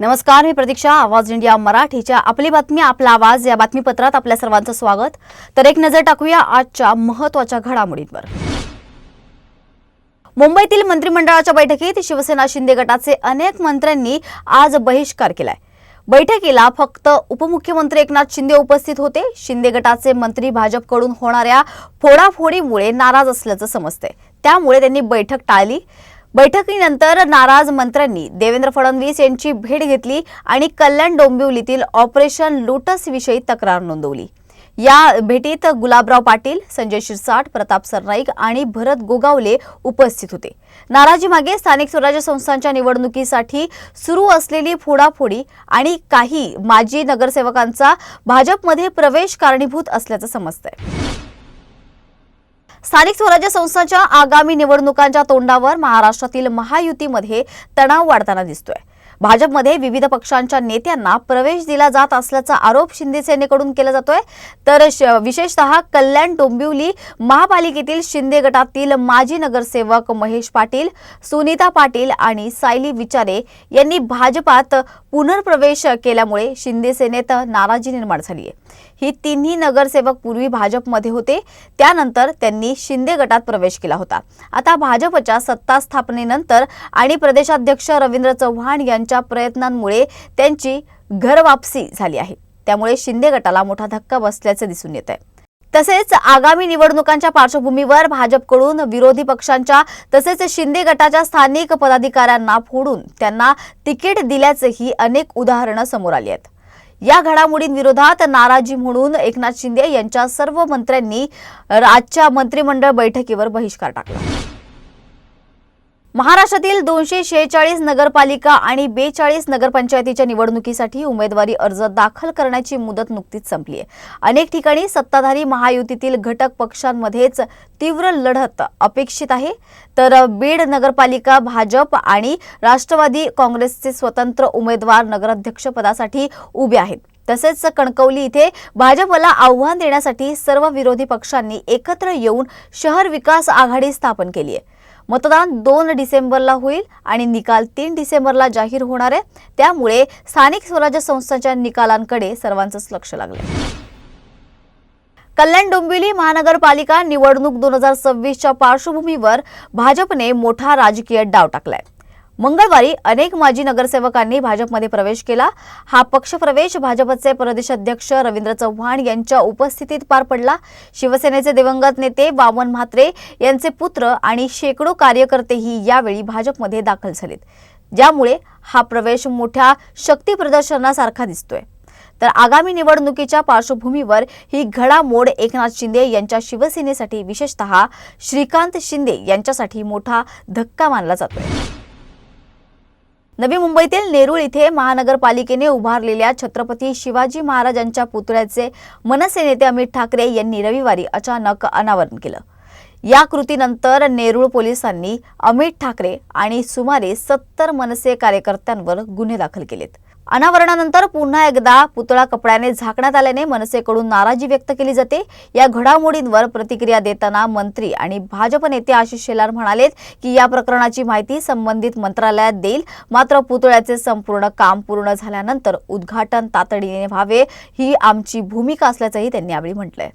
नमस्कार मी प्रतीक्षा आवाज इंडिया मराठीच्या आपली बातमी आपला आवाज. या बातमीपत्रात आपल्या सर्वांचं स्वागत. तर एक नजर टाकूया आजच्या महत्त्वाच्या घडामोडींवर. मुंबईतील मंत्रिमंडळाच्या बैठकीत शिवसेना शिंदे गटाचे अनेक मंत्र्यांनी आज बहिष्कार केलाय. बैठकीला फक्त उपमुख्यमंत्री एकनाथ शिंदे उपस्थित होते. शिंदे गटाचे मंत्री भाजपकडून होणाऱ्या फोडाफोडीमुळे नाराज असल्याचं समजतंय. त्यामुळे त्यांनी बैठक टाळली. बैठकीनंतर नाराज मंत्र्यांनी देवेंद्र फडणवीस यांची भेट घेतली आणि कल्याण डोंबिवलीतील ऑपरेशन लोटस विषयी तक्रार नोंदवली. या भेटीत गुलाबराव पाटील संजय शिरसाट प्रताप सरनाईक आणि भरत गोगावले उपस्थित होते. नाराजी मागे स्थानिक स्वराज्य संस्थांच्या निवडणुकीसाठी सुरू असलेली फोडाफोडी आणि काही माजी नगरसेवकांचा भाजपमध्ये प्रवेश कारणीभूत असल्याचं समजतंय. स्थानिक स्वराज्य संस्थांच्या आगामी निवडणुकांच्या तोंडावर महाराष्ट्रातील महायुतीमध्ये तणाव वाढताना दिसतोय. भाजपमध्ये विविध पक्षांच्या नेत्यांना प्रवेश दिला जात असल्याचा आरोप शिंदे सेनेकडून केला जातोय. तर श- विशेषतः कल्याण डोंबिवली महापालिकेतील शिंदे गटातील माजी नगरसेवक महेश पाटील सुनीता पाटील आणि सायली विचारे यांनी भाजपात पुनर्प्रवेश केल्यामुळे शिंदे सेनेत नाराजी निर्माण झाली आहे. ही तिन्ही नगरसेवक पूर्वी भाजपमध्ये होते. त्यानंतर त्यांनी शिंदे गटात प्रवेश केला होता. आता भाजपच्या सत्ता स्थापनेनंतर आणि प्रदेशाध्यक्ष रवींद्र चव्हाण यांच्या प्रयत्नांमुळे त्यांची घरवापसी झाली आहे. त्यामुळे शिंदे गटाला मोठा धक्का बसल्याचं दिसून येत आहे. तसेच आगामी निवडणुकांच्या पार्श्वभूमीवर भाजपकडून विरोधी पक्षांच्या तसेच शिंदे गटाच्या स्थानिक पदाधिकाऱ्यांना फोडून त्यांना तिकीट दिल्याचंही अनेक उदाहरणं समोर आली आहेत. या घडामोडींविरोधात नाराजी म्हणून एकनाथ शिंदे यांच्या सर्व मंत्र्यांनी आजच्या मंत्रिमंडळ बैठकीवर बहिष्कार टाकला. महाराष्ट्रातील दोनशे शेहेचाळीस नगरपालिका आणि बेचाळीस नगरपंचायतीच्या निवडणुकीसाठी उमेदवारी अर्ज दाखल करण्याची मुदत नुकतीच संपली आहे. अनेक ठिकाणी सत्ताधारी महायुतीतील घटक पक्षांमध्येच तीव्र लढत अपेक्षित आहे. तर बीड नगरपालिका भाजप आणि राष्ट्रवादी काँग्रेसचे स्वतंत्र उमेदवार नगराध्यक्षपदासाठी उभे आहेत. तसेच कणकवली इथे भाजपला आव्हान देण्यासाठी सर्व विरोधी पक्षांनी एकत्र येऊन शहर विकास आघाडी स्थापन केली आहे. मतदान दोन डिसेंबरला होईल आणि निकाल तीन डिसेंबरला जाहीर होणार आहे. त्यामुळे स्थानिक स्वराज्य संस्थांच्या निकालांकडे सर्वांचंच लक्ष लागलं कल्याण डोंबिवली महानगरपालिका निवडणूक दोन हजार सव्वीसच्या पार्श्वभूमीवर भाजपने मोठा राजकीय डाव टाकलाय. मंगळवारी अनेक माजी नगरसेवकांनी भाजपमध्ये प्रवेश केला. हा पक्षप्रवेश भाजपचे प्रदेशाध्यक्ष रवींद्र चव्हाण यांच्या उपस्थितीत पार पडला. शिवसेनेचे दिवंगत नेते वामन म्हात्रे यांचे पुत्र आणि शेकडो कार्यकर्तेही यावेळी भाजपमध्ये दाखल झालेत. ज्यामुळे हा प्रवेश मोठ्या शक्ती प्रदर्शनासारखा दिसतोय. तर आगामी निवडणुकीच्या पार्श्वभूमीवर ही घडामोड एकनाथ शिंदे यांच्या शिवसेनेसाठी विशेषतः श्रीकांत शिंदे यांच्यासाठी मोठा धक्का मानला जातोय. नवी मुंबईतील नेरूळ इथे महानगरपालिकेने उभारलेल्या छत्रपती शिवाजी महाराजांच्या पुतळ्याचे मनसे नेते अमित ठाकरे यांनी रविवारी अचानक अनावरण केलं. या कृतीनंतर नेरूळ पोलिसांनी अमित ठाकरे आणि सुमारे सत्तर मनसे कार्यकर्त्यांवर गुन्हे दाखल केलेत. अनावरणानंतर पुन्हा एकदा पुतळा कपड्याने झाकण्यात आल्याने मनसेकडून नाराजी व्यक्त केली जाते. या घडामोडींवर प्रतिक्रिया देताना मंत्री आणि भाजप नेते आशिष शेलार म्हणालेत की या प्रकरणाची माहिती संबंधित मंत्रालयात देईल. मात्र पुतळ्याचे संपूर्ण काम पूर्ण झाल्यानंतर उद्घाटन तातडीने व्हावे ही आमची भूमिका असल्याचंही त्यांनी यावेळी म्हटलंय.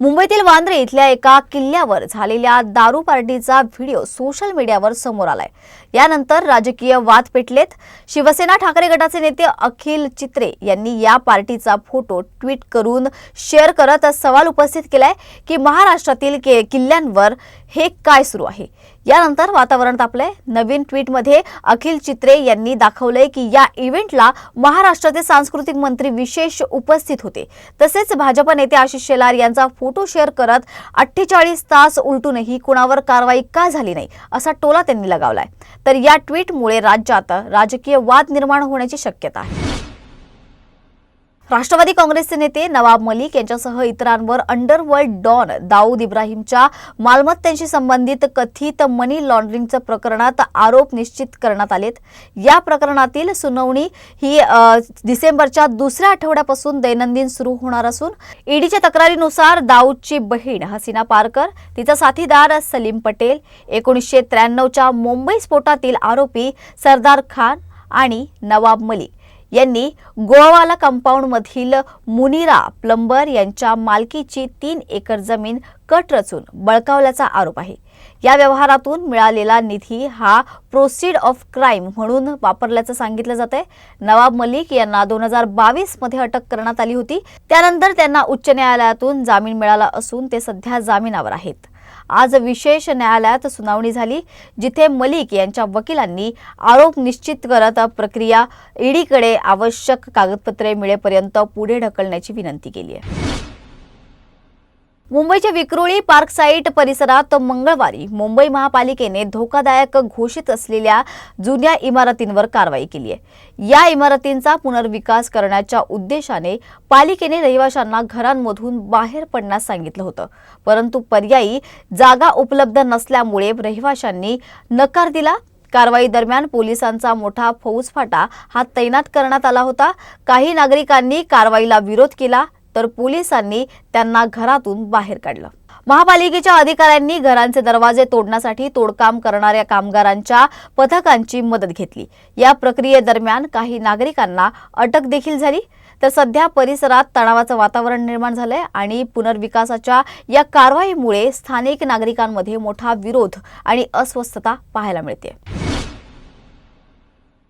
मुंबईतील वांद्रे इथल्या एका किल्ल्यावर झालेल्या दारू पार्टीचा व्हिडिओ सोशल मीडियावर समोर आलाय. यानंतर राजकीय वाद पेटलेत. शिवसेना ठाकरे गटाचे नेते अखिल चित्रे यांनी या पार्टीचा फोटो ट्विट करून शेअर करत सवाल उपस्थित केलाय की महाराष्ट्रातील के किल्ल्यांवर हे काय सुरू आहे? यानंतर वातावरण तापले नवीन ट्विटमध्ये अखिल चित्रे यांनी दाखवलंय की या इव्हेंटला महाराष्ट्राचे सांस्कृतिक मंत्री विशेष उपस्थित होते. तसेच भाजप नेते आशिष शेलार यांचा फोटो शेअर करत अठ्ठेचाळीस तास उलटूनही कुणावर कारवाई का झाली नाही असा टोला त्यांनी लगावलाय. तर या ट्विटमुळे राज्यात राजकीय वाद निर्माण होण्याची शक्यता आहे. राष्ट्रवादी काँग्रेसचे नेते नवाब मलिक यांच्यासह इतरांवर अंडरवर्ल्ड डॉन दाऊद इब्राहिमच्या मालमत्तेशी संबंधित कथित मनी लॉन्ड्रिंगच्या प्रकरणात आरोप निश्चित करण्यात आलेत. या प्रकरणातील सुनावणी ही डिसेंबरच्या दुसऱ्या आठवड्यापासून दैनंदिन सुरू होणार असून ईडीच्या तक्रारीनुसार दाऊदची बहीण हसीना पारकर तिचा साथीदार सलीम पटेल एकोणीसशे त्र्याण्णवच्या मुंबई स्फोटातील आरोपी सरदार खान आणि नवाब मलिक. यांनी गोवाला कंपाऊंडमधील मुनिरा प्लंबर यांच्या मालकीची तीन एकर जमीन कट रचून बळकावल्याचा आरोप आहे. या व्यवहारातून मिळालेला निधी हा प्रोसीड ऑफ क्राईम म्हणून वापरल्याचं सांगितलं जात आहे नवाब मलिक यांना दोन हजार बावीसमध्ये अटक करण्यात आली होती. त्यानंतर त्यांना उच्च न्यायालयातून जामीन मिळाला असून ते सध्या जामिनावर आहेत. आज विशेष न्यायालयात सुनावणी झाली जिथे मलिक यांच्या वकिलांनी आरोप निश्चित करत प्रक्रिया ईडीकडे आवश्यक कागदपत्रे मिळेपर्यंत पुढे ढकलण्याची विनंती केली आहे. मुंबईच्या विक्रोळी पार्क साईट परिसरात मंगळवारी मुंबई महापालिकेने धोकादायक घोषित असलेल्या जुन्या इमारतींवर कारवाई केली आहे. या इमारतींचा पुनर्विकास करण्याच्या उद्देशाने पालिकेने रहिवाशांना घरांमधून बाहेर पडण्यास सांगितलं होतं. परंतु पर्यायी जागा उपलब्ध नसल्यामुळे रहिवाशांनी नकार दिला. कारवाई दरम्यान पोलिसांचा मोठा फौजफाटा हा तैनात करण्यात आला होता. काही नागरिकांनी कारवाईला विरोध केला. तर पोलिसांनी त्यांना घरातून बाहेर काढलं. महापालिकेच्या अधिकाऱ्यांनी घरांचे दरवाजे तोडण्यासाठी तोडकाम करणाऱ्या कामगारांच्या पथकांची मदत घेतली. या प्रक्रियेदरम्यान काही नागरिकांना अटक देखील झाली. तर सध्या परिसरात तणावाचं वातावरण निर्माण झालंय आणि पुनर्विकासाच्या या कारवाईमुळे स्थानिक नागरिकांमध्ये मोठा विरोध आणि अस्वस्थता पाहायला मिळते